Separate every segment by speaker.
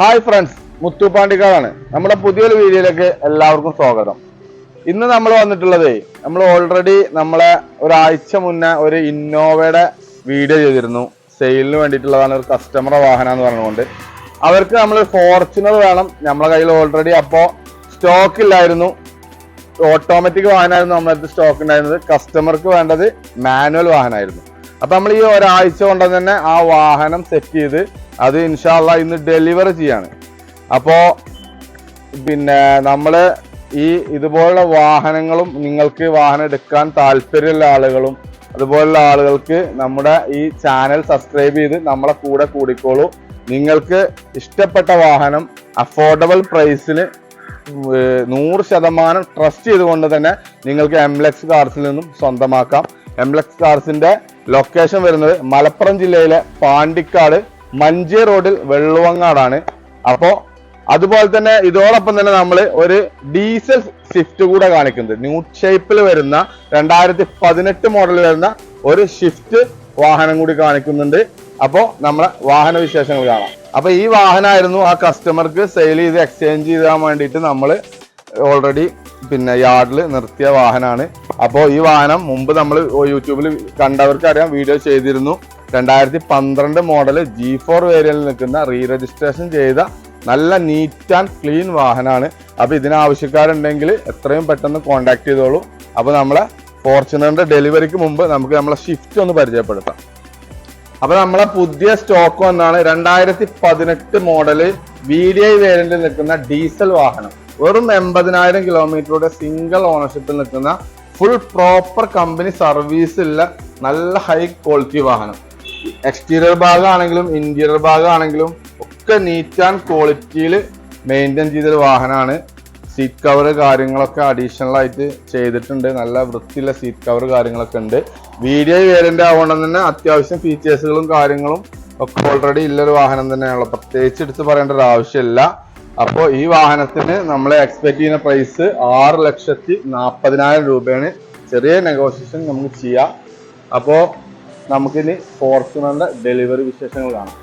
Speaker 1: hi friends മുത്തുപാണ്ടിക്കാടാണ് നമ്മുടെ പുതിയൊരു വീഡിയോയിലേക്ക് എല്ലാവർക്കും സ്വാഗതം ഇന്ന് നമ്മൾ വന്നിട്ടുള്ളത് നമ്മൾ ഓൾറെഡി നമ്മളെ ഒരാഴ്ച മുന്നേ ഒരു ഇന്നോവയുടെ വീഡിയോ ചെയ്തിരുന്നു സെയിലിന് വേണ്ടിയിട്ടുള്ളതാണ് ഒരു കസ്റ്റമറുടെ വാഹനം എന്ന് പറഞ്ഞുകൊണ്ട് അവർക്ക് നമ്മൾ ഫോർച്യൂണർ വേണം നമ്മളെ കയ്യിൽ ഓൾറെഡി അപ്പോൾ സ്റ്റോക്ക് ഇല്ലായിരുന്നു ഓട്ടോമാറ്റിക് വാഹനമായിരുന്നു നമ്മളടുത്ത് സ്റ്റോക്ക് ഉണ്ടായിരുന്നത് കസ്റ്റമർക്ക് വേണ്ടത് മാനുവൽ വാഹനമായിരുന്നു അപ്പം നമ്മൾ ഈ ഒരാഴ്ച കൊണ്ട് തന്നെ ആ വാഹനം സെറ്റ് ചെയ്ത് അത് ഇൻഷാല്ല ഇന്ന് ഡെലിവർ ചെയ്യാണ് അപ്പോൾ പിന്നെ നമ്മൾ ഈ ഇതുപോലുള്ള വാഹനങ്ങളും നിങ്ങൾക്ക് വാഹനം എടുക്കാൻ താല്പര്യമുള്ള ആളുകളും അതുപോലുള്ള ആളുകൾക്ക് നമ്മുടെ ഈ ചാനൽ സബ്സ്ക്രൈബ് ചെയ്ത് നമ്മളെ കൂടെ കൂടിക്കോളൂ നിങ്ങൾക്ക് ഇഷ്ടപ്പെട്ട വാഹനം അഫോർഡബിൾ പ്രൈസിൽ നൂറ് ശതമാനം ട്രസ്റ്റ് ചെയ്തുകൊണ്ട് തന്നെ നിങ്ങൾക്ക് എംലക്സ് കാർസിൽ നിന്നും സ്വന്തമാക്കാം എംലക്സ് കാർസിൻ്റെ ലൊക്കേഷൻ വരുന്നത് മലപ്പുറം ജില്ലയിലെ പാണ്ടിക്കാട് മഞ്ചേ റോഡിൽ വെള്ളുവങ്ങാടാണ് അപ്പോൾ അതുപോലെ തന്നെ ഇതോടൊപ്പം തന്നെ നമ്മൾ ഒരു ഡീസൽ സ്വിഫ്റ്റ് കൂടെ കാണിക്കുന്നത് ന്യൂ ഷേപ്പിൽ വരുന്ന രണ്ടായിരത്തി പതിനെട്ട് മോഡൽ വരുന്ന ഒരു ഷിഫ്റ്റ് വാഹനം കൂടി കാണിക്കുന്നുണ്ട് അപ്പോൾ നമ്മളെ വാഹന വിശേഷങ്ങൾ കാണാം അപ്പോൾ ഈ വാഹനമായിരുന്നു ആ കസ്റ്റമർക്ക് സെയിൽ ചെയ്ത് എക്സ്ചേഞ്ച് ചെയ്യാൻ വേണ്ടിയിട്ട് നമ്മൾ ഓൾറെഡി പിന്നെ യാർഡിൽ നിർത്തിയ വാഹനമാണ് അപ്പോൾ ഈ വാഹനം മുമ്പ് നമ്മൾ യൂട്യൂബിൽ കണ്ടവർക്ക് അറിയാം വീഡിയോ ചെയ്തിരുന്നു രണ്ടായിരത്തി പന്ത്രണ്ട് മോഡൽ ജി ഫോർ വേരിയലിൽ നിൽക്കുന്ന റീ രജിസ്ട്രേഷൻ ചെയ്ത നല്ല നീറ്റ് ആൻഡ് ക്ലീൻ വാഹനമാണ് അപ്പോൾ ഇതിനാവശ്യക്കാരുണ്ടെങ്കിൽ എത്രയും പെട്ടെന്ന് കോൺടാക്ട് ചെയ്തോളൂ അപ്പോൾ നമ്മളെ ഫോർച്യൂണറിൻ്റെ ഡെലിവറിക്ക് മുമ്പ് നമുക്ക് നമ്മളെ ഷിഫ്റ്റ് ഒന്ന് പരിചയപ്പെടുത്താം അപ്പോൾ നമ്മളെ പുതിയ സ്റ്റോക്ക് വന്നാണ് രണ്ടായിരത്തി പതിനെട്ട് മോഡൽ വി ഡി ഐ വേരിയന്റിൽ നിൽക്കുന്ന ഡീസൽ വാഹനം വെറും എൺപതിനായിരം കിലോമീറ്ററുടെ സിംഗിൾ ഓണർഷിപ്പിൽ നിൽക്കുന്ന ഫുൾ പ്രോപ്പർ കമ്പനി സർവീസുള്ള നല്ല ഹൈ ക്വാളിറ്റി വാഹനം എക്സ്റ്റീരിയർ ഭാഗമാണെങ്കിലും ഇന്റീരിയർ ഭാഗമാണെങ്കിലും ഒക്കെ നീറ്റ് ആൻഡ് ക്വാളിറ്റിയിൽ മെയിൻറ്റെയിൻ ചെയ്തൊരു വാഹനമാണ് സീറ്റ് കവർ കാര്യങ്ങളൊക്കെ അഡീഷണൽ ആയിട്ട് ചെയ്തിട്ടുണ്ട് നല്ല വൃത്തിയുള്ള സീറ്റ് കവർ കാര്യങ്ങളൊക്കെ ഉണ്ട് വീഡിയോ വേരിയൻ്റ് ആവുകൊണ്ട് തന്നെ അത്യാവശ്യം ഫീച്ചേഴ്സുകളും കാര്യങ്ങളും ഒക്കെ ഓൾറെഡി ഉള്ളൊരു വാഹനം തന്നെയാണല്ലോ പ്രത്യേകിച്ച് എടുത്ത് പറയേണ്ട ഒരു ആവശ്യമില്ല അപ്പോ ഈ വാഹനത്തിന് നമ്മളെ എക്സ്പെക്ട് ചെയ്യുന്ന പ്രൈസ് ആറ് ലക്ഷത്തി നാൽപ്പതിനായിരം രൂപയാണ് ചെറിയ നെഗോഷിയേഷൻ നമുക്ക് ചെയ്യാം അപ്പോ നമുക്കിനി ഫോർച്യൂണറിന്റെ ഡെലിവറി വിശേഷങ്ങൾ കാണാം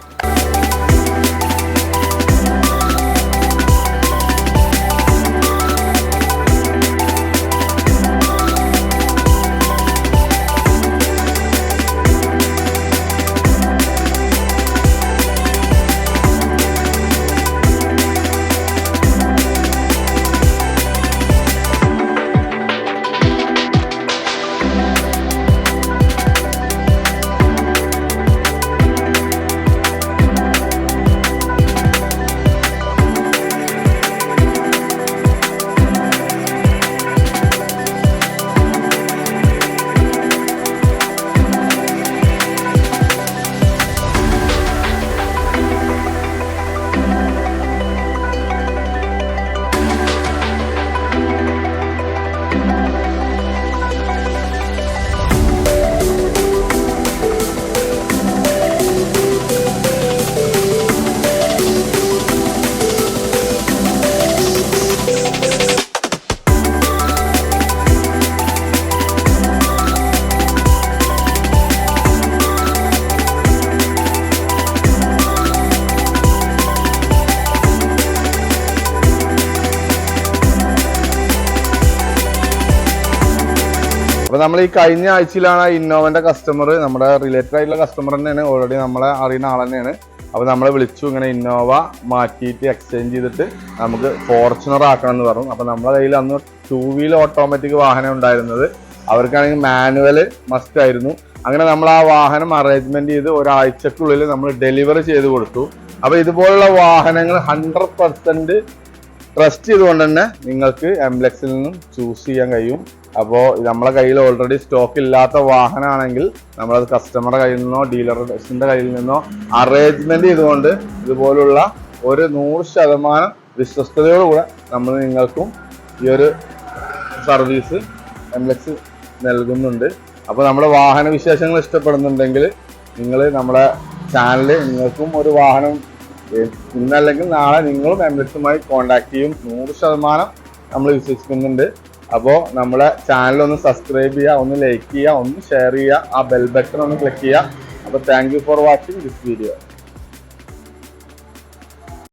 Speaker 1: അപ്പൊ നമ്മൾ ഈ കഴിഞ്ഞ ആഴ്ചയിലാണ് ഇന്നോവന്റെ കസ്റ്റമർ നമ്മുടെ റിലേറ്റഡ് ആയിട്ടുള്ള കസ്റ്റമർ തന്നെയാണ് ഓൾറെഡി നമ്മളെ അറിയുന്ന ആൾ തന്നെയാണ് അപ്പൊ നമ്മളെ വിളിച്ചു ഇങ്ങനെ ഇന്നോവ മാറ്റിയിട്ട് എക്സ്ചേഞ്ച് ചെയ്തിട്ട് നമുക്ക് ഫോർച്യൂണർ ആക്കണം എന്ന് പറഞ്ഞു അപ്പൊ നമ്മുടെ കയ്യിൽ അന്ന് ടൂ വീൽ ഓട്ടോമാറ്റിക് വാഹനം ഉണ്ടായിരുന്നത് അവർക്കാണെങ്കിൽ മാനുവൽ മസ്റ്റ് ആയിരുന്നു അങ്ങനെ നമ്മൾ ആ വാഹനം അറേഞ്ച്മെന്റ് ചെയ്ത് ഒരാഴ്ചക്കുള്ളിൽ നമ്മൾ ഡെലിവറി ചെയ്ത് കൊടുത്തു അപ്പൊ ഇതുപോലുള്ള വാഹനങ്ങൾ ഹൺഡ്രഡ് പെർസെന്റ് ട്രസ്റ്റ് ചെയ്തുകൊണ്ട് തന്നെ നിങ്ങൾക്ക് എംബ്ലക്സിൽ നിന്നും ചൂസ് ചെയ്യാൻ കഴിയും അപ്പോൾ നമ്മളെ കയ്യിൽ ഓൾറെഡി സ്റ്റോക്ക് ഇല്ലാത്ത വാഹനമാണെങ്കിൽ നമ്മളത് കസ്റ്റമറുടെ കയ്യിൽ നിന്നോ ഡീലറിൻ്റെ കയ്യിൽ നിന്നോ അറേഞ്ച്മെൻറ്റ് ചെയ്തുകൊണ്ട് ഇതുപോലുള്ള ഒരു നൂറ് ശതമാനം വിശ്വസ്തയോടുകൂടെ നമ്മൾ നിങ്ങൾക്കും ഈ ഒരു സർവീസ് എം എക്സ് നൽകുന്നുണ്ട് അപ്പോൾ നമ്മുടെ വാഹന വിശേഷങ്ങൾ ഇഷ്ടപ്പെടുന്നുണ്ടെങ്കിൽ നിങ്ങൾ നമ്മുടെ ചാനൽ നിങ്ങൾക്കും ഒരു വാഹനം ഇന്നല്ലെങ്കിൽ നാളെ നിങ്ങളും എം എക്സുമായി കോൺടാക്ട് ചെയ്യും നൂറ് ശതമാനം നമ്മൾ വിശ്വസിക്കുന്നുണ്ട് അപ്പോൾ നമ്മളെ ചാനൽ ഒന്ന് സബ്സ്ക്രൈബ് ചെയ്യുക ഒന്ന് ലൈക്ക് ചെയ്യുക ഒന്ന് ഷെയർ ചെയ്യുക ആ ബെൽ ബട്ടൺ ഒന്ന് ക്ലിക്ക് ചെയ്യുക അപ്പോൾ thank for watching this video